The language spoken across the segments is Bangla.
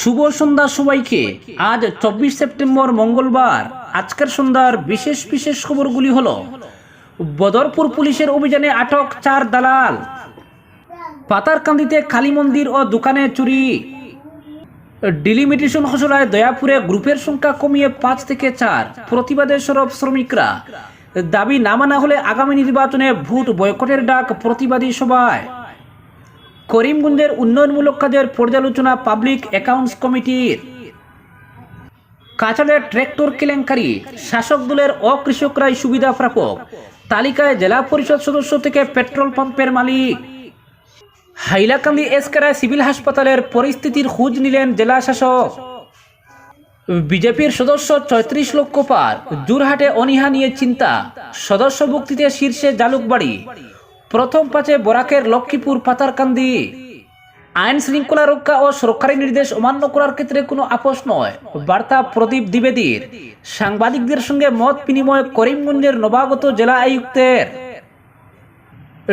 শুভ সন্ধ্যা সবাইকে। আজ চব্বিশ সেপ্টেম্বর মঙ্গলবার। আজকের সন্ধ্যার বিশেষ বিশেষ খবরগুলি হল, বদরপুর পুলিশের অভিযানে আটক চার দালাল। পাতারকান্দিতে কালী মন্দির ও দোকানে চুরি। ডিলিমিটেশন খসড়ায় দয়াপুরে গ্রুপের সংখ্যা কমিয়ে পাঁচ থেকে চার। প্রতিবাদে সরব শ্রমিকরা। দাবি না মানা হলে আগামী নির্বাচনে ভোট বয়কটের ডাক প্রতিবাদী সভায়। করিমগঞ্জের উন্নয়নমূলক কাজের পর্যালোচনা পাবলিক অ্যাকাউন্টস কমিটির। কাছাড়ের ট্র্যাক্টর কেলেঙ্কারি, শাসক দলের অকৃষকরাই সুবিধা প্রাপক, তালিকায় জেলা পরিষদ সদস্য থেকে পেট্রোল পাম্পের মালিক। হাইলাকান্দি এসকেরায় সিভিল হাসপাতালের পরিস্থিতির খোঁজ নিলেন জেলা শাসক। বিজেপির সদস্য চৌত্রিশ লক্ষ পার, জোরহাটে অনীহা নিয়ে চিন্তা, সদস্য ভুক্তিতে শীর্ষে জালুকবাড়ি। প্রথম পাঁচে বরাকের লক্ষ্মীপুর পাতারকান্দি। আইন শৃঙ্খলা রক্ষা ও সরকারি নির্দেশ অমান্য করার ক্ষেত্রে কোনো আপোষ নয়। বার্তা প্রদীপ দ্বিবেদীর। সাংবাদিকদের সঙ্গে মত বিনিময় করিমগঞ্জের নবাগত জেলা আয়ুক্তের।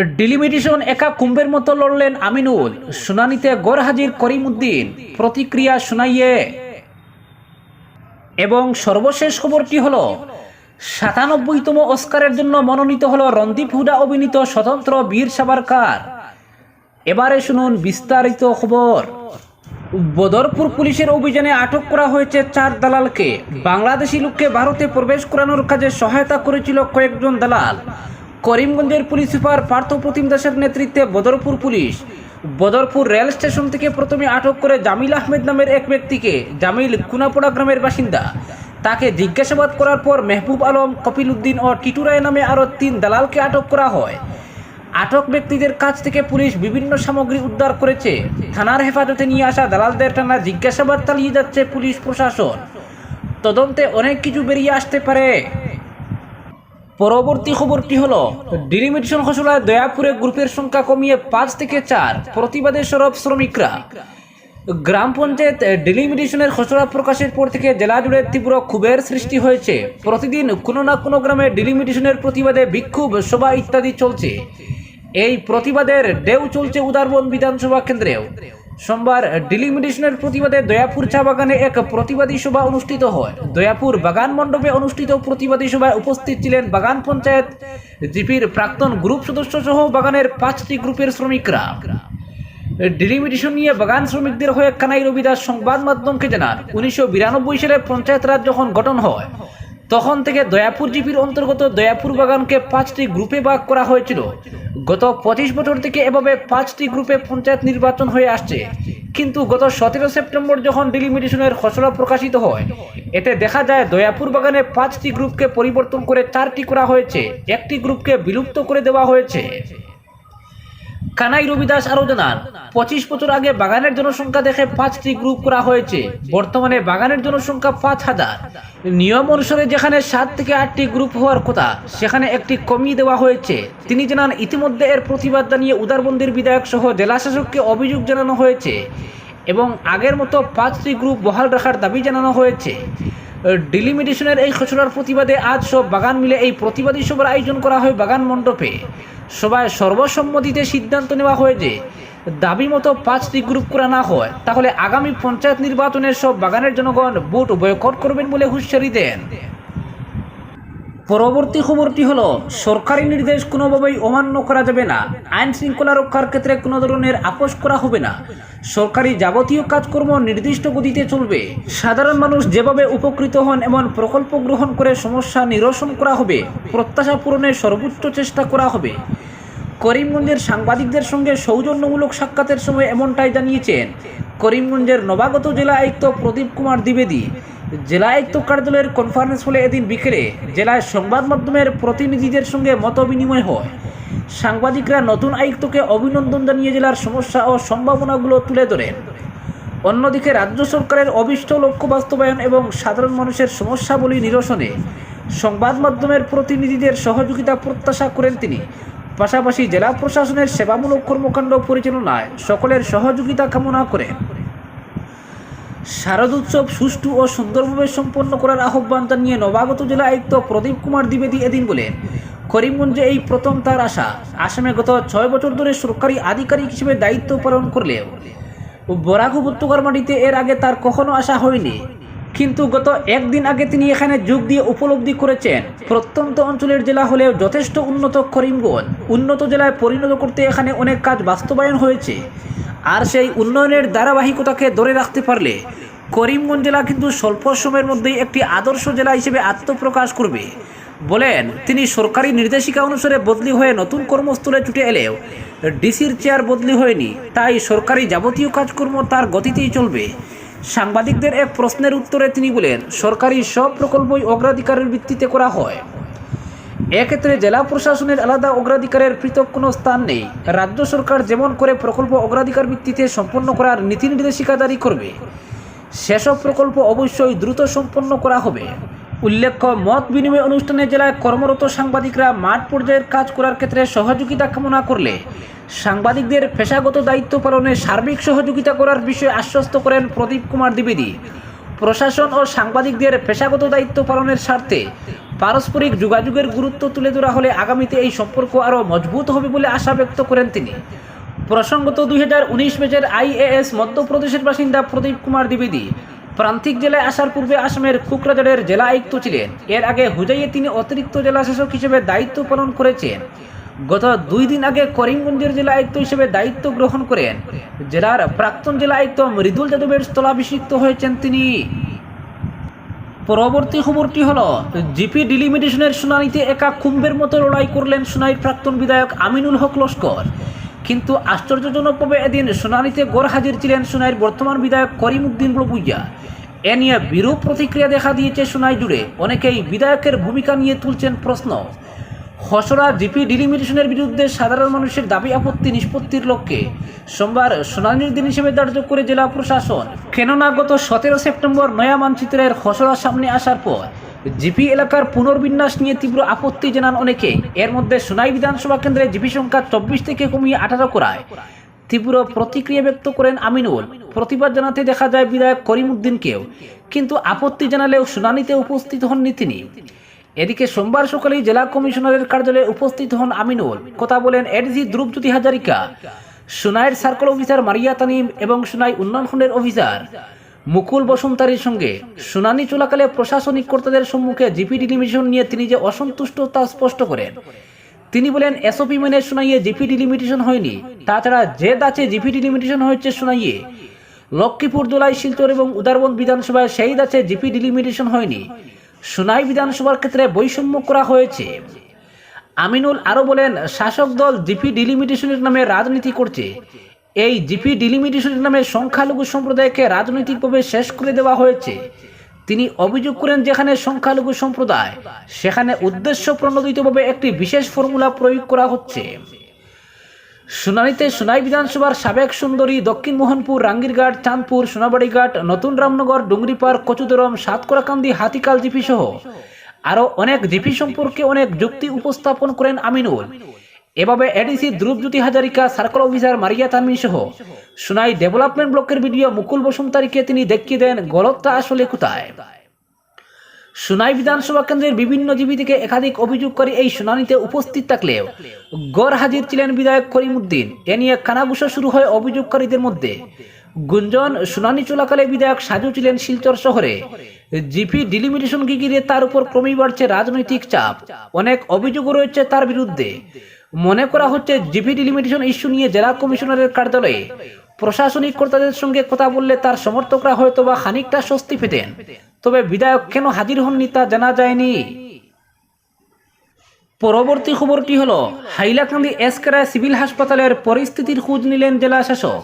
ডিলিমিটেশন একা কুম্ভের মতো লড়লেন আমিনুল। শুনানিতে গড় হাজির করিমউদ্দিন। প্রতিক্রিয়া শুনাইয়ে। এবং সর্বশেষ খবরটি হলো সাতানব্বইতম অস্কারের জন্য মনোনীত হলো রণদীপ হুডা অভিনীত স্বতন্ত্র বীর সাবারকার। এবারে শুনুন বিস্তারিত খবর। বদরপুর পুলিশের অভিযানে আটক করা হয়েছে চার দালালকে। বাংলাদেশি লোককে ভারতে প্রবেশ করানোর কাজে সহায়তা করেছিল কয়েকজন দালাল। করিমগঞ্জের পুলিশ সুপার পার্থ প্রতিম দাসের নেতৃত্বে Badarpur police. Badarpur rail station থেকে প্রথমে আটক করে জামিল আহমেদ নামের এক ব্যক্তিকে, জামিল কুনাপোড়া গ্রামের বাসিন্দা। তাকে জিজ্ঞাসাবাদ করার পর মেহবুব আলম কপিল উদ্দিন ও টিটু রায় নামে আরও তিন দালালকে আটক করা হয়। আটক ব্যক্তিদের কাছ থেকে পুলিশ বিভিন্ন সামগ্রী উদ্ধার করেছে। থানার হেফাজতে নিয়ে আসা দালালদের টানা জিজ্ঞাসাবাদ চালিয়ে যাচ্ছে পুলিশ প্রশাসন। তদন্তে অনেক কিছু বেরিয়ে আসতে পারে। পরবর্তী খবরটি হলো ডিলিমিটেশন খসড়ায় দয়াপুরে গ্রুপের সংখ্যা কমিয়ে পাঁচ থেকে চার। প্রতিবাদে সরব শ্রমিকরা। গ্রাম পঞ্চায়েত ডিলিমিটেশনের খসড়া প্রকাশের পর থেকে জেলা জুড়ে তীব্র ক্ষোভের সৃষ্টি হয়েছে। প্রতিদিন কোনো না কোনো গ্রামে ডিলিমিটেশনের প্রতিবাদে বিক্ষোভ, সভা ইত্যাদি চলছে। এই প্রতিবাদের ঢেউ চলছে উদারবন বিধানসভা কেন্দ্রেও। সোমবার ডিলিমিটেশনের প্রতিবাদে দয়াপুর চা বাগানে এক প্রতিবাদী সভা অনুষ্ঠিত হয়। দয়াপুর বাগান মণ্ডপে অনুষ্ঠিত প্রতিবাদী সভায় উপস্থিত ছিলেন বাগান পঞ্চায়েত জিপির প্রাক্তন গ্রুপ সদস্য সহ বাগানের পাঁচটি গ্রুপের শ্রমিকরা। ডিলিমিটেশন নিয়ে বাগান শ্রমিকদের হয়ে কানাই রবি দাস সংবাদ মাধ্যমকে জানান। উনিশশো বিরানব্বই সালে পঞ্চায়েত রাজ যখন গঠন হয়, তখন থেকে দয়াপুর জিপির অন্তর্গত দয়াপুর বাগানকে পাঁচটি গ্রুপে ভাগ করা হয়েছিল। গত পঁচিশ বছর থেকে এভাবে পাঁচটি গ্রুপে পঞ্চায়েত নির্বাচন হয়ে আসছে। কিন্তু গত সতেরো সেপ্টেম্বর যখন ডিলিমিটেশনের খসড়া প্রকাশিত হয়, এতে দেখা যায় দয়াপুর বাগানে পাঁচটি গ্রুপকে পরিবর্তন করে চারটি করা হয়েছে। একটি গ্রুপকে বিলুপ্ত করে দেওয়া হয়েছে। কানাই রবিদাস আরও জানান, পঁচিশ বছর আগে বাগানের জনসংখ্যা দেখে পাঁচটি গ্রুপ করা হয়েছে। বর্তমানে বাগানের জনসংখ্যা পাঁচ হাজার। নিয়ম অনুসারে যেখানে সাত থেকে আটটি গ্রুপ হওয়ার কথা, সেখানে একটি কমিয়ে দেওয়া হয়েছে। তিনি জানান, ইতিমধ্যে এর প্রতিবাদ জানিয়ে উদারবন্দির বিধায়ক সহ জেলা শাসককে অভিযোগ জানানো হয়েছে এবং আগের মতো পাঁচটি গ্রুপ বহাল রাখার দাবি জানানো হয়েছে। ডিলিমিটেশনের এই খসড়ার প্রতিবাদে আজ সব বাগান মিলে এই প্রতিবাদী সভার আয়োজন করা হয় বাগান মণ্ডপে। সবাই সর্বসম্মতিতে সিদ্ধান্ত নেওয়া হয় যে দাবি মতো পাঁচটি গ্রুপ করা না হয়, তাহলে আগামী পঞ্চায়েত নির্বাচনের সব বাগানের জনগণ ভোট বয়কট করবেন বলে হুঁশিয়ারি দেন। পরবর্তী খবরটি হলো, সরকারি নির্দেশ কোনোভাবেই অমান্য করা যাবে না। আইন শৃঙ্খলা রক্ষার ক্ষেত্রে কোনো ধরনের আপোষ করা হবে না। সরকারি যাবতীয় কাজকর্ম নির্দিষ্ট গতিতে চলবে। সাধারণ মানুষ যেভাবে উপকৃত হন এমন প্রকল্প গ্রহণ করে সমস্যা নিরসন করা হবে। প্রত্যাশা পূরণের সর্বোচ্চ চেষ্টা করা হবে। করিমগঞ্জের সাংবাদিকদের সঙ্গে সৌজন্যমূলক সাক্ষাতের সময় এমনটাই জানিয়েছেন। করিমগঞ্জের নবাগত জেলা আয়ুক্ত প্রদীপ কুমার দ্বিবেদী। জেলা আয়ুক্ত কার্যালয়ের কনফারেন্স হলে এদিন বিকেলে জেলায় সংবাদ মাধ্যমের প্রতিনিধিদের সঙ্গে মত বিনিময় হয়। সাংবাদিকরা নতুন আয়ুক্তকে অভিনন্দন জানিয়ে জেলার সমস্যা ও সম্ভাবনাগুলো তুলে ধরেন। অন্যদিকে রাজ্য সরকারের অবিষ্ট লক্ষ্য বাস্তবায়ন এবং সাধারণ মানুষের সমস্যাবলী নিরসনে সংবাদ মাধ্যমের প্রতিনিধিদের সহযোগিতা প্রত্যাশা করেন তিনি। পাশাপাশি জেলা প্রশাসনের সেবামূলক কর্মকাণ্ড পরিচালনায় সকলের সহযোগিতা কামনা করেন। শারদোৎসব সুষ্ঠু ও সুন্দরভাবে সম্পন্ন করার আহ্বান জানিয়ে নবাগত জেলা আয়ুক্ত প্রদীপ কুমার দ্বিবেদী এদিন বলেন, করিমগঞ্জে এই প্রথম তার আশা আসামে গত ছয় বছর ধরে সরকারি আধিকারিক হিসেবে দায়িত্ব পালন করলেও বরাক উপত্যকার মাটিতে এর আগে তার কখনো আশা হয়নি। কিন্তু গত একদিন আগে তিনি এখানে যোগ দিয়ে উপলব্ধি করেছেন, প্রত্যন্ত অঞ্চলের জেলা হলেও যথেষ্ট উন্নত করিমগঞ্জ। উন্নত জেলায় পরিণত করতে এখানে অনেক কাজ বাস্তবায়ন হয়েছে। আর সেই উন্নয়নের ধারাবাহিকতাকে ধরে রাখতে পারলে করিমগঞ্জ জেলা কিন্তু স্বল্প সময়ের মধ্যেই একটি আদর্শ জেলা হিসেবে আত্মপ্রকাশ করবে। বলেন, তিনি সরকারি নির্দেশিকা অনুসারে বদলি হয়ে নতুন কর্মস্থলে ছুটে এলেও ডিসির চেয়ার বদলি হয়নি, তাই সরকারি যাবতীয় কাজকর্ম তার গতিতেই চলবে। সাংবাদিকদের এক প্রশ্নের উত্তরে তিনি বলেন, সরকারি সব প্রকল্পই অগ্রাধিকারের ভিত্তিতে করা হয়। এক্ষেত্রে জেলা প্রশাসনের আলাদা অগ্রাধিকারের পৃথক কোনো স্থান নেই। রাজ্য সরকার যেমন করে প্রকল্প অগ্রাধিকার ভিত্তিতে সম্পন্ন করার নীতি নির্দেশিকা জারি করবে, সেসব প্রকল্প অবশ্যই দ্রুত সম্পন্ন করা হবে। উল্লেখ্য, মত বিনিময় অনুষ্ঠানে জেলায় কর্মরত সাংবাদিকরা মাঠ পর্যায়ের কাজ করার ক্ষেত্রে সহযোগিতা কামনা করলে। সাংবাদিকদের পেশাগত দায়িত্ব পালনে সার্বিক সহযোগিতা করার বিষয়ে আশ্বস্ত করেন প্রদীপ কুমার দ্বিবেদী। প্রশাসন ও সাংবাদিকদের পেশাগত দায়িত্ব পালনের স্বার্থে পারস্পরিক যোগাযোগের গুরুত্ব তুলে ধরা হলে আগামীতে এই সম্পর্ক আরও মজবুত হবে বলে আশা ব্যক্ত করেন তিনি। প্রসঙ্গত দুই হাজার উনিশ ব্যাচের আইএএস মধ্যপ্রদেশের বাসিন্দা প্রদীপ কুমার দ্বিবেদী। প্রান্তিক জেলায় আসার পূর্বে আসামের কুকরাজারের জেলা আয়ুক্ত ছিলেন। এর আগে হুজাইয়ে তিনি অতিরিক্ত জেলা শাসক হিসেবে দায়িত্ব পালন করেছেন। গত দুই দিন আগে করিমগঞ্জের জেলা আয়ুক্ত হিসেবে দায়িত্ব গ্রহণ করেন। জেলার প্রাক্তন জেলা আয়ুক্ত মৃদুল যাদবের স্থলাভিষিক্ত হয়েছেন তিনি। পরবর্তী খবরটি হলো, জিপি ডিলিমিটেশনের শুনানিতে একা কুম্ভের মতো লড়াই করলেন সুনাইর প্রাক্তন বিধায়ক আমিনুল হক লস্কর। কিন্তু আশ্চর্যজনকভাবে এদিন শুনানিতে গড় হাজির ছিলেন সুনাইর বর্তমান বিধায়ক করিমউদ্দিন বড়বুইয়া। এ নিয়ে বিরূপ প্রতিক্রিয়া দেখা দিয়েছে সুনাই জুড়ে। অনেকেই বিধায়কের ভূমিকা নিয়ে তুলছেন প্রশ্ন। খসড়া জিপি ডিলিমিটেশনের বিরুদ্ধে সাধারণ মানুষের দাবি আপত্তি নিষ্পত্তির লক্ষ্যে সোমবার শুনানির দিন হিসেবে ধার্য করে জেলা প্রশাসন। কেননা গত সতেরো সেপ্টেম্বর নয়া মানচিত্রের খসড়া সামনে আসার পর জিপি এলাকার পুনর্বিন্যাস নিয়ে তীব্র আপত্তি জানান অনেকে। এর মধ্যে সোনাই বিধানসভা কেন্দ্রে জিপি সংখ্যা চব্বিশ থেকে কমিয়ে আঠারো করায়। তীব্র প্রতিক্রিয়া ব্যক্ত করেন আমিনুল। প্রতিবাদ জানাতে দেখা যায় বিধায়ক করিমউদ্দিনকেও। কিন্তু আপত্তি জানালেও শুনানিতে উপস্থিত হননি তিনি। এদিকে সোমবার সকালেই জেলা কমিশনারের কার্যালয়ে উপস্থিত হন আমিনুল। কথা বলেন এডিসি দ্রুপজ্যোতি হাজারিকা। সুনাইয়ের সার্কেল অফিসার মারিয়া তানিম এবং সোনাই উন্নয়ন খণ্ডের অফিসার। মুকুল বসুমতারির সঙ্গে শুনানি চলাকালে প্রশাসনিক কর্তাদের সম্মুখে জিপি ডিলিমিটেশন নিয়ে তিনি যে অসন্তুষ্ট তা স্পষ্ট করেন। তিনি বলেন, এসওপি মেনে শুনাইয়ে জিপি ডিলিমিটেশন হয়নি। তাছাড়া যে দাচে জিপি ডিলিমিটেশন হয়েছে শুনাইয়ে। লক্ষ্মীপুর, দোলাই, শিলচর এবং উদারবন্দ বিধানসভায় সেই দাচে জিপি ডিলিমিটেশন হয়নি। সুনাই বিধানসভার ক্ষেত্রে বৈষম্য করা হয়েছে। আমিনুল আরও বলেন, শাসক দল জিপি ডিলিমিটেশনের নামে রাজনীতি করছে। এই জিপি ডিলিমিটেশনের নামে সংখ্যালঘু সম্প্রদায়কে রাজনৈতিকভাবে শেষ করে দেওয়া হয়েছে। তিনি অভিযোগ করেন, যেখানে সংখ্যালঘু সম্প্রদায়, সেখানে উদ্দেশ্য প্রণোদিতভাবে একটি বিশেষ ফর্মুলা প্রয়োগ করা হচ্ছে। শুনানিতে সোনাই বিধানসভার সাবেক সুন্দরী দক্ষিণ মোহনপুর, রাঙ্গিরঘাট, চাঁদপুর, সোনাবাড়িঘাট, নতুন রামনগর, ডুংরিপাড়, কচুদরম, সাতকরাকান্দি, হাতিকাল জিপি সহ আরও অনেক জিপি সম্পর্কে অনেক যুক্তি উপস্থাপন করেন আমিনুল। এভাবে ADC Dhrubajyoti Hazarika, circle officer Maria Tanmin সহ সুনাই ডেভেলপমেন্ট ব্লকের ভিডিও মুকুল বসুমতারিকে তিনি দেখিয়ে দেন গলতটা আসলে কোথায়। সুনাই বিধানসভা কেন্দ্রের বিভিন্ন জীবী থেকে একাধিক অভিযোগকারী এই শুনানিতে উপস্থিত থাকলেও গড় হাজির ছিলেন বিধায়ক করিমউদ্দিন। এ নিয়ে কানাঘুষা শুরু হয় অভিযোগকারীদের মধ্যে। গুঞ্জন, শুনানি চলাকালে বিধায়ক সাজু ছিলেন শিলচর শহরে। জিপি ডিলিমিটেশনকে ঘিরে তার উপর ক্রমেই বাড়ছে রাজনৈতিক চাপ। অনেক অভিযোগও রয়েছে তার বিরুদ্ধে। মনে করা হচ্ছে জিপি ডিলিমিটেশন ইস্যু নিয়ে জেলা কমিশনারের কার্যালয়ে। প্রশাসনিক কর্তাদের সঙ্গে কথা বললে তার সমর্থকরা হয়তো বা খানিকটা স্বস্তি পেতেন। তবে বিধায়ক কেন হাজির হননি তা জানা যায়নি। পরবর্তী খবরটি হল, হাইলাকান্দি এসকেরা সিভিল হাসপাতালের পরিস্থিতির খোঁজ নিলেন জেলা শাসক।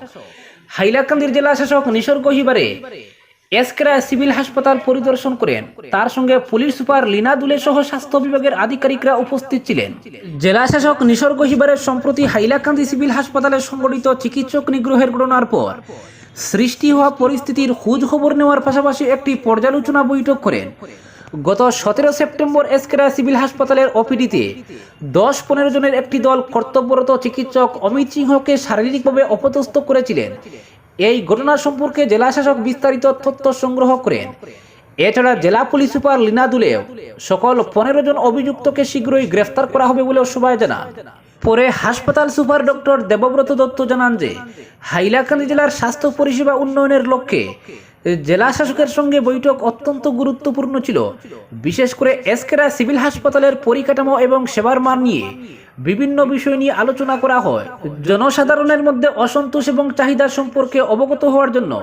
হাইলাকান্দির জেলা শাসক নিসর্গ হিবারে এসকেরা সিভিল হাসপাতাল পরিদর্শন করেন। তার সঙ্গে পুলিশ সুপার লীনা দুলে সহ স্বাস্থ্য বিভাগের আধিকারিকরা উপস্থিত ছিলেন। জেলা শাসক নিসর্গ হিবারের সম্প্রতি হাইলাকান্দি সিভিল হাসপাতালে সংঘটিত চিকিৎসক নিগ্রহের ঘটনার পর সৃষ্টি হওয়া পরিস্থিতির খোঁজ খবর নেওয়ার পাশাপাশি একটি পর্যালোচনা বৈঠক করেন। গত সতেরো সেপ্টেম্বর এসকেরা সিভিল হাসপাতালের ওপিডিতে দশ পনেরো জনের একটি দল কর্তব্যরত চিকিৎসক অমিত সিংহকে শারীরিকভাবে অপদস্থ করেছিলেন। এই ঘটনা সম্পর্কে জেলা শাসক বিস্তারিত তথ্য সংগ্রহ করেন। এছাড়া জেলা পুলিশ সুপার লীনা সকল পনেরো জন অভিযুক্তকে শীঘ্রই গ্রেফতার করা হবে বলেও সবাই জানান। পরে হাসপাতাল সুপার ডক্টর দেবব্রত দত্ত জানান যে, হাইলাকান্দি জেলার স্বাস্থ্য পরিষেবা উন্নয়নের লক্ষ্যে জেলা শাসকের সঙ্গে বৈঠক অত্যন্ত গুরুত্বপূর্ণ ছিল। বিশেষ করে এসকেরা সিভিল হাসপাতালের পরিকাঠামো এবং সেবার মান নিয়ে বিভিন্ন বিষয় নিয়ে আলোচনা করা হয়। জনসাধারণের মধ্যে অসন্তোষ এবং চাহিদা সম্পর্কে অবগত হওয়ার জন্য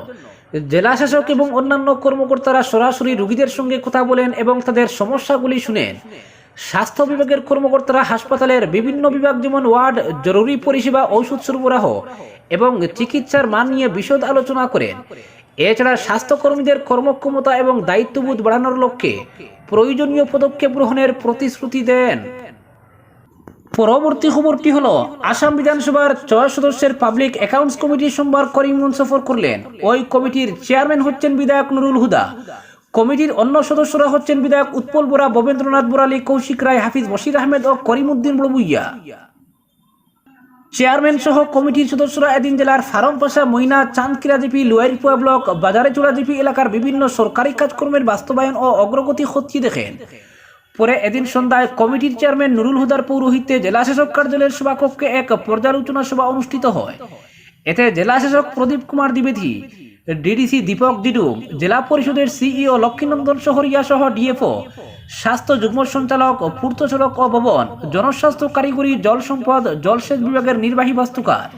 জেলা শাসক এবং অন্যান্য কর্মকর্তারা সরাসরি রোগীদের সঙ্গে কথা বলেন এবং তাদের সমস্যাগুলি শুনেন। স্বাস্থ্য বিভাগের কর্মকর্তারা হাসপাতালের বিভিন্ন বিভাগ যেমন ওয়ার্ড, জরুরি পরিষেবা, ঔষধ সরবরাহ এবং চিকিৎসার মান নিয়ে বিশদ আলোচনা করেন। এছাড়া স্বাস্থ্যকর্মীদের কর্মক্ষমতা এবং দায়িত্ববোধ বাড়ানোর লক্ষ্যে প্রয়োজনীয় পদক্ষেপ গ্রহণের প্রতিশ্রুতি দেন। পরবর্তী খবরটি হল, আসাম বিধানসভার ছয় সদস্যের পাবলিক অ্যাকাউন্টস কমিটি সোমবার করিমগঞ্জ সফর করলেন। ওই কমিটির চেয়ারম্যান হচ্ছেন বিধায়ক নুরুল হুদা। কমিটির অন্য সদস্যরা হচ্ছেন বিধায়ক উৎপল বোরা, ভবেন্দ্রনাথ বোরালি, কৌশিক রায়, হাফিজ বশির আহমেদ ও করিমউদ্দিন বড়বুইয়া। চেয়ারম্যান সহ কমিটির সদস্যরা এদিন জেলার ফারমপাশা, মইনা, চাঁদকিরা জিপি লোয়ারিপুয়া ব্লক বাজারেচোড়া জিপি এলাকার বিভিন্ন সরকারি কাজকর্মের বাস্তবায়ন ও অগ্রগতি খতিয়ে দেখেন। পরে এদিন সন্ধ্যায় কমিটির চেয়ারম্যান নুরুল হুদার পৌরোহিত্যে জেলাশাসক কার্যালয়ের সভাকক্ষে এক পর্যালোচনা সভা অনুষ্ঠিত হয়। এতে জেলাশাসক প্রদীপ কুমার দ্বিবেদী, ডিডিসি দীপক ডিডুম জেলা পরিষদের সিইও লক্ষ্মীনন্দন শহরিয়া সহ ডিএফও, স্বাস্থ্য যুগ্ম সঞ্চালক পূর্ত সড়ক ও ভবন, জনস্বাস্থ্য কারিগরি, জল সম্পদ, জলসেচ বিভাগের নির্বাহী বাস্তুকার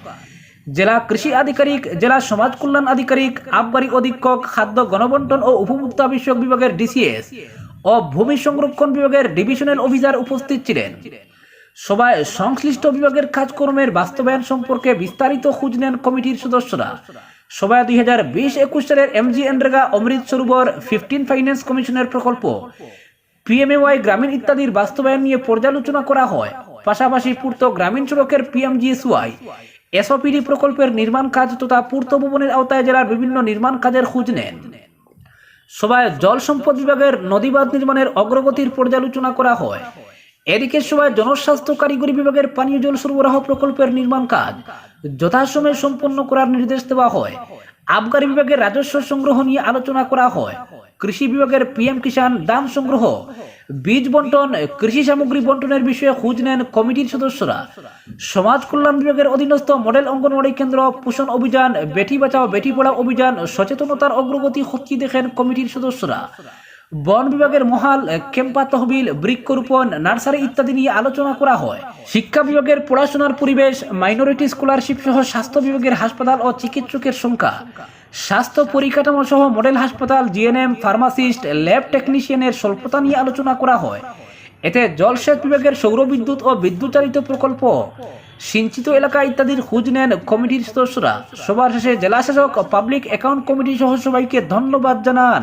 জেলা কৃষি আধিকারিক, জেলা সমাজ কল্যাণ আধিকারিক, আবগারি অধীক্ষক, খাদ্য গণবন্টন ও উপভোক্তা বিষয়ক বিভাগের ডিসিএস ও ভূমি সংরক্ষণ বিভাগের ডিভিশনাল অফিসার উপস্থিত ছিলেন। সবাই সংশ্লিষ্ট বিভাগের কাজকর্মের বাস্তবায়ন সম্পর্কে বিস্তারিত খোঁজ নেন কমিটির সদস্যরা। সবাই দুই হাজার বিশ একুশ সালের MG NREGA Amrit Sarovar fifteen finance কমিশনের প্রকল্প পিএমএওয়াই গ্রামীণ ইত্যাদির বাস্তবায়ন নিয়ে পর্যালোচনা করা হয়। পাশাপাশি পূর্ত গ্রামীণ সড়কের পিএমজিএসওয়াই এসওপিডি প্রকল্পের নির্মাণ কাজ তথা পূর্ত ভবনের আওতায় জেলার বিভিন্ন নির্মাণ কাজের খোঁজ নেন। সভায় জল সম্পদ বিভাগের নদী বাঁধ নির্মাণের অগ্রগতির পর্যালোচনা করা হয়। এদিকে সভায় জনস্বাস্থ্য কারিগরি বিভাগের পানীয় জল সরবরাহ প্রকল্পের নির্মাণ কাজ যথাসময়ে সম্পন্ন করার নির্দেশ দেওয়া হয়। আবগারি বিভাগের রাজস্ব সংগ্রহ নিয়ে আলোচনা করা হয়। কৃষি বিভাগের পিএম কিষাণ দান সংগ্রহ, বীজ বন্টন, কৃষি সামগ্রী বন্টনের বিষয়ে খোঁজ নেন কমিটির সদস্যরা। সমাজ কল্যাণ বিভাগের অধীনস্থ মডেল অঙ্গনওয়াড়ি কেন্দ্র পোষণ অভিযান, বেটি বাঁচাও, বেটি পড়াও অভিযান, সচেতনতার অগ্রগতি খতিয়ে দেখেন কমিটির সদস্যরা। বন বিভাগের মহাল কেম্পা তহবিল, বৃক্ষরোপণ, নার্সারি ইত্যাদি নিয়ে আলোচনা করা হয়। শিক্ষা বিভাগের পড়াশোনার পরিবেশ, মাইনরিটি স্কলারশিপ সহ স্বাস্থ্য বিভাগের হাসপাতাল ও চিকিৎসকের সংখ্যা। স্বাস্থ্য পরিকাঠামো সহ মডেল হাসপাতাল, জিএনএম, ফার্মাসিস্ট, ল্যাব টেকনিশিয়ানের স্বল্পতা নিয়ে আলোচনা করা হয়। এতে জলসেচ বিভাগের সৌরবিদ্যুৎ ও বিদ্যুৎচালিত প্রকল্প, সিঞ্চিত এলাকা ইত্যাদির খোঁজ নেন কমিটির সদস্যরা। সবার শেষে জেলাশাসক, পাবলিক অ্যাকাউন্ট কমিটি সহ সবাইকে ধন্যবাদ জানান।